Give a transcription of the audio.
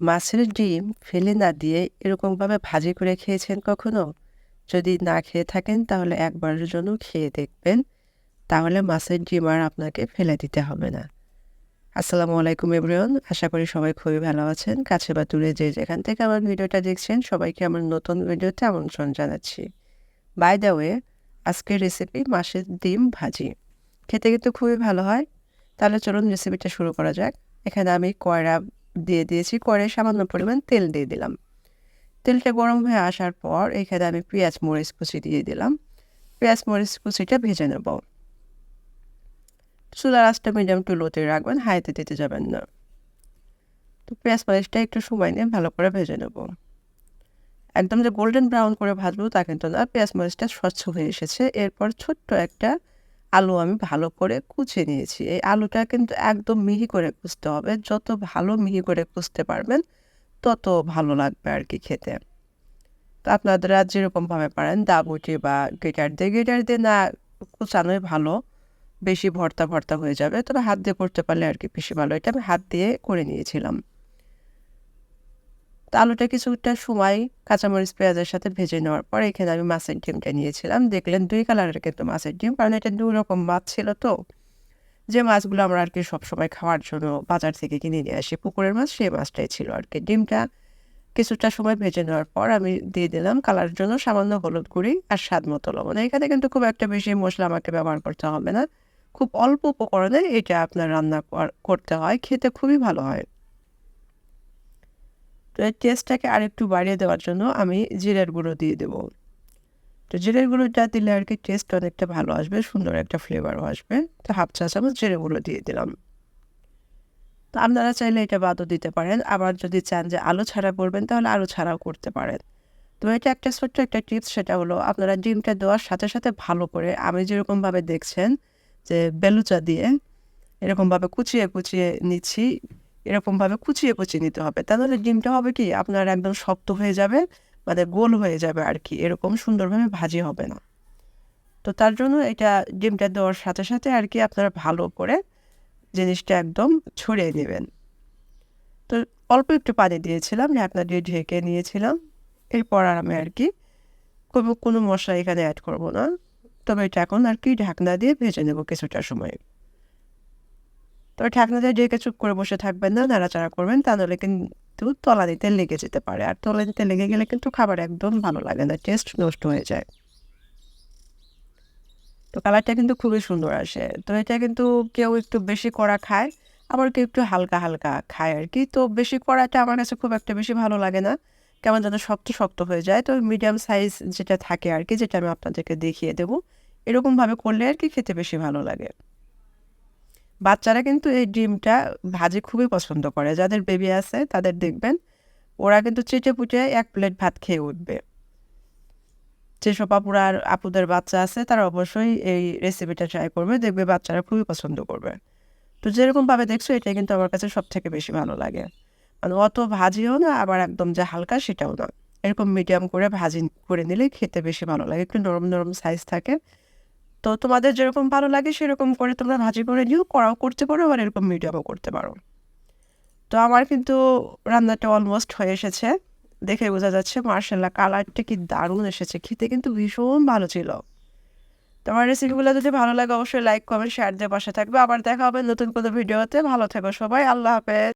মাছের ডিম ফেলে না দিয়ে এরকমভাবে ভাজি করে খেয়েছেন কখনো? যদি না খেয়ে থাকেন, তাহলে একবারের জন্য খেয়ে দেখবেন। তাহলে মাছের ডিম আর আপনাকে ফেলে দিতে হবে না। আসসালামু আলাইকুম, এভরিওয়ান। আশা করি সবাই খুবই ভালো আছেন। কাছে বা দূরে যে যেখান থেকে আমার ভিডিওটা দেখছেন, সবাইকে আমার নতুন ভিডিওতে আমন্ত্রণ জানাচ্ছি। বাই দ্য ওয়ে আজকের রেসিপি মাছের ডিম ভাজি। খেতে কিন্তু খুবই ভালো হয়। তাহলে চলুন রেসিপিটা শুরু করা যাক। এখানে আমি কয়রা দিয়ে দিয়েছি, করে সামান্য পরিমাণ তেল দিয়ে দিলাম। তেলটা গরম হয়ে আসার পর এখানে আমি পেঁয়াজ মরিচ কুচি দিয়ে দিলাম। পেঁয়াজ মরিচ কুচিটা ভেজে নেব। চুলার আঁচটা মিডিয়াম টু লোতে রাখবেন, হাইতে দিতে যাবেন না। তো পেঁয়াজ মরিচটা একটু সময় নিয়ে ভালো করে ভেজে নেব। একদম যে গোল্ডেন ব্রাউন করে ভাজবো তা কিন্তু না, পেঁয়াজ মরিচটা স্বচ্ছ হয়ে এসেছে। এরপর ছোট্ট একটা আলু আমি ভালো করে কুচে নিয়েছি। এই আলুটা কিন্তু একদম মিহি করে কুচতে হবে। যত ভালো মিহি করে কুচতে পারবেন, তত ভালো লাগবে আর কি খেতে। তো আপনারা যেরকমভাবে পারেন, দাবুটি বা গেটার দিয়ে। গেটার দিয়ে না কুচানোই ভালো, বেশি ভর্তা ভর্তা হয়ে যাবে। তবে হাত দিয়ে করতে পারলে আর কি বেশি ভালো। এটা আমি হাত দিয়ে করে নিয়েছিলাম। তো আলুটা কিছুটা সময় কাঁচামরিচ, পেঁয়াজের সাথে ভেজে নেওয়ার পর এখানে আমি মাছের ডিমটা নিয়েছিলাম। দেখলেন দুই কালারের কিন্তু মাছের ডিম, কারণ এটা দুই রকম মাছ ছিল তো। যে মাছগুলো আমরা আর কি সবসময় খাওয়ার জন্য বাজার থেকে কিনে নিয়ে আসি, পুকুরের মাছ, সেই মাছটাই ছিল আর কি ডিমটা কিছুটা সময় ভেজে নেওয়ার পর আমি দিয়ে দিলাম কালারের জন্য সামান্য হলুদ গুঁড়ি আর স্বাদ মতো লবণ। এখানে কিন্তু খুব একটা বেশি মশলা আমাকে ব্যবহার করতে হবে না। খুব অল্প উপকরণে এটা আপনার রান্না করতে হয়, খেতে খুবই ভালো হয়। তো এই টেস্টটাকে আরেকটু বাড়িয়ে দেওয়ার জন্য আমি জিরের গুঁড়ো দিয়ে দেবো। তো জিরের গুঁড়োটা দিলে আর কি টেস্ট অনেকটা ভালো আসবে, সুন্দর একটা ফ্লেভারও আসবে। তো হাফ চা চামচ জিরে গুঁড়ো দিয়ে দিলাম। তো আপনারা চাইলে এটা বাদও দিতে পারেন। আবার যদি চান যে আলু ছাড়া করবেন, তাহলে আলু ছাড়াও করতে পারেন। তো এটা একটা ছোট্ট একটা টিপস সেটা হলো আপনারা ডিমটা দেওয়ার সাথে সাথে ভালো করে আমি যেরকমভাবে দেখছেন যে বেলুচা দিয়ে এরকমভাবে কুচিয়ে কুচিয়ে নিচ্ছি এরকমভাবে কুচিয়ে কুচিয়ে নিতে হবে। তাহলে ডিমটা হবে কি? আপনার একদম শক্ত হয়ে যাবে মানে গোল হয়ে যাবে আর কি। এরকম সুন্দরভাবে ভাজি হবে না। তো তার জন্য এটা ডিমটা দেওয়ার সাথে সাথে আর কি আপনারা ভালো করে জিনিসটা একদম ছড়িয়ে নেবেন। তো অল্প একটু পানি দিয়েছিলাম, ঢাকনা দিয়ে ঢেকে নিয়েছিলাম। এরপর আর আমি আর কি কোনো মশলা এখানে অ্যাড করব না। তবে এটা এখন আর কি ঢাকনা দিয়ে ভেজে নেব কিছুটা সময়। তবে দিয়ে ঢেকে চুপ করে বসে থাকবেন না, নাড়াচাড়া করবেন, তা নাহলে কিন্তু তলা দিতে লেগে যেতে পারে। আর তলা দিতে লেগে গেলে কিন্তু খাবার একদম ভালো লাগে না টেস্ট নষ্ট হয়ে যায়। তো কালারটা কিন্তু খুবই সুন্দর আসে। তো এটা কিন্তু কেউ একটু বেশি কড়া খায়, আবার কেউ একটু হালকা হালকা খায় আর কি। তো বেশি কড়াটা আমার কাছে খুব একটা বেশি ভালো লাগে না। কেমন যেন শক্ত শক্ত হয়ে যায়। তো মিডিয়াম সাইজ যেটা থাকে আর কি, যেটা আমি আপনাদেরকে দেখিয়ে দেবো। এরকমভাবে করলে আর কি খেতে বেশি ভালো লাগে। বাচ্চারা কিন্তু এই ডিমটা ভাজি খুবই পছন্দ করে। যাদের বেবি আছে তাদের দেখবেন, ওরা কিন্তু চেটে পুটে এক প্লেট ভাত খেয়ে উঠবে। যেসব আপুরা আপুদের বাচ্চা আছে তারা অবশ্যই এই রেসিপিটা ট্রাই করবে, দেখবে বাচ্চারা খুবই পছন্দ করবে। তো যেরকমভাবে দেখছ এটা কিন্তু আমার কাছে সব থেকে বেশি ভালো লাগে। মানে অত ভাজিও না, আবার একদম যে হালকা সেটাও না এরকম মিডিয়াম করে ভাজি করে নিলে খেতে বেশি ভালো লাগে। একটু নরম নরম সাইজ থাকে তো তোমাদের যেরকম ভালো লাগে সেরকম করে তোমরা ভাজি করে নিও করাও করতে পারো আবার এরকম মিডিয়ামও করতে পারো। তো আমার কিন্তু রান্নাটা অলমোস্ট হয়ে এসেছে। দেখে বোঝা যাচ্ছে মার্শাল্লাহ কালারটা কি দারুণ এসেছে। খেতে কিন্তু ভীষণ ভালো ছিল। তোমার রেসিপিগুলো যদি ভালো লাগে অবশ্যই লাইক কমেন্ট শেয়ার দিয়ে পাশে থাকবে। আবার দেখা হবে নতুন কোনো ভিডিওতে ভালো থেকো সবাই। আল্লাহ হাফেজ।